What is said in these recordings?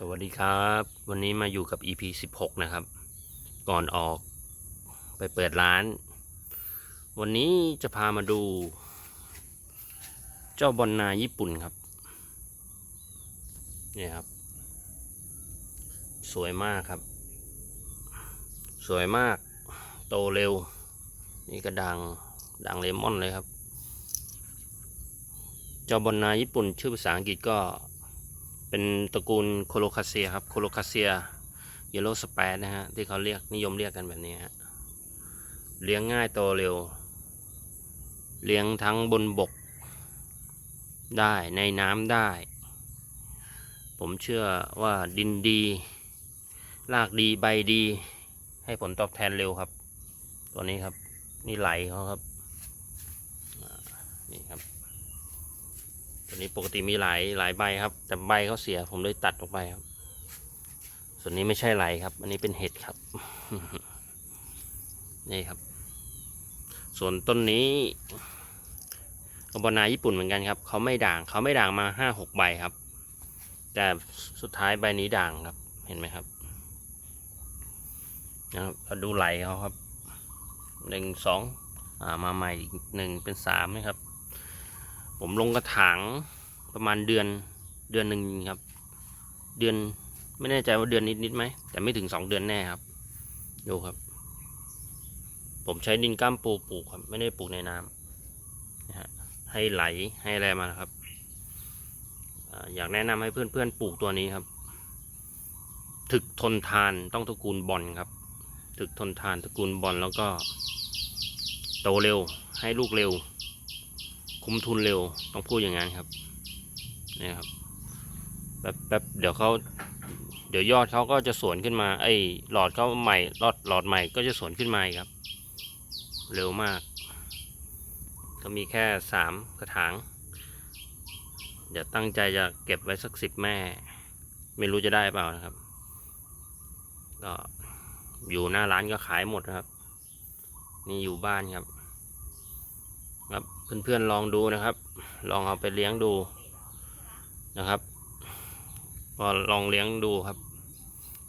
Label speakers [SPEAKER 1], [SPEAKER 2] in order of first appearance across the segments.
[SPEAKER 1] สวัสดีครับ วันนี้มาอยู่กับ EP 16 นะครับ ก่อนออกไปเปิดร้าน วันนี้จะพามาดู เจ้าบอลนาญี่ปุ่นครับเนี่ยครับ สวยมากครับ สวยมาก โตเร็ว นี่ก็ดังดังเลมอนเลยครับ เจ้าบอลนาญี่ปุ่นชื่อภาษาอังกฤษก็ เป็นตระกูลโคโลคาเซียครับ โคโลคาเซียเยลโลสเปดนะฮะ ที่เขาเรียกนิยมเรียกกันแบบนี้ฮะ เลี้ยงง่ายโตเร็ว เลี้ยงทั้งบนบกได้ในน้ำได้ ผมเชื่อว่าดินดี รากดีใบดี ให้ผลตอบแทนเร็วครับ ตัวนี้ครับ นี่ไหลเขาครับอ่านี่ครับ ตัว นี้ปกติมีหลายหลายใบครับ แต่ใบเขาเสียผมเลยตัดออกไปครับ ส่วนนี้ไม่ใช่ไหลครับ อันนี้เป็นเห็ดครับ นี่ครับ ส่วนต้นนี้กบนาญี่ปุ่นเหมือนกันครับเขาไม่ด่างเขาไม่ด่างมาห้าหกใบครับ แต่สุดท้ายใบนี้ด่างครับ เห็นไหมครับนะครับเราดูไหลเขาครับหนึ่งสองอ่ามาใหม่อีกหนึ่งเป็นสามนะครับ ผมลงกระถาง ประมาณเดือนเดือนหนึ่งครับ เดือนไม่แน่ใจว่าเดือนนิดนิดไหมแต่ไม่ถึงสองเดือนแน่ครับดูครับ ผมใช้ดินก้ามปูปลูกครับ ไม่ได้ปลูกในน้ำนะฮะให้ไหลให้อะไรมาครับอยากแนะนำให้เพื่อนๆปลูกตัวนี้ครับ ถึกทนทานต้องตระกูลบอลครับ ถึกทนทานตระกูลบอลแล้วก็ โตเร็วให้ลูกเร็ว คุ้มทุนเร็วต้องพูดอย่างนั้นครับ นี่ครับแป๊บแป๊บเดี๋ยวเขาเดี๋ยวยอดเขาก็จะสวนขึ้นมา ไอ้หลอดเขาใหม่หลอดหลอดใหม่ก็จะสวนขึ้นมาครับ เร็วมาก ก็มีแค่สามกระถางเดี๋ยวตั้งใจจะเก็บไว้สักสิบแม่ ไม่รู้จะได้เปล่านะครับ ก็อยู่หน้าร้านก็ขายหมดนะครับ นี่อยู่บ้านครับ ครับเพื่อนๆลองดูนะครับ ลองเอาไปเลี้ยงดู นะครับก็ลองเลี้ยงดูครับ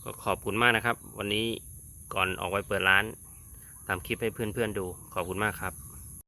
[SPEAKER 1] ก็ขอบคุณมากนะครับ วันนี้ก่อนออกไปเปิดร้านทำคลิปให้เพื่อนๆดูขอบคุณมากครับ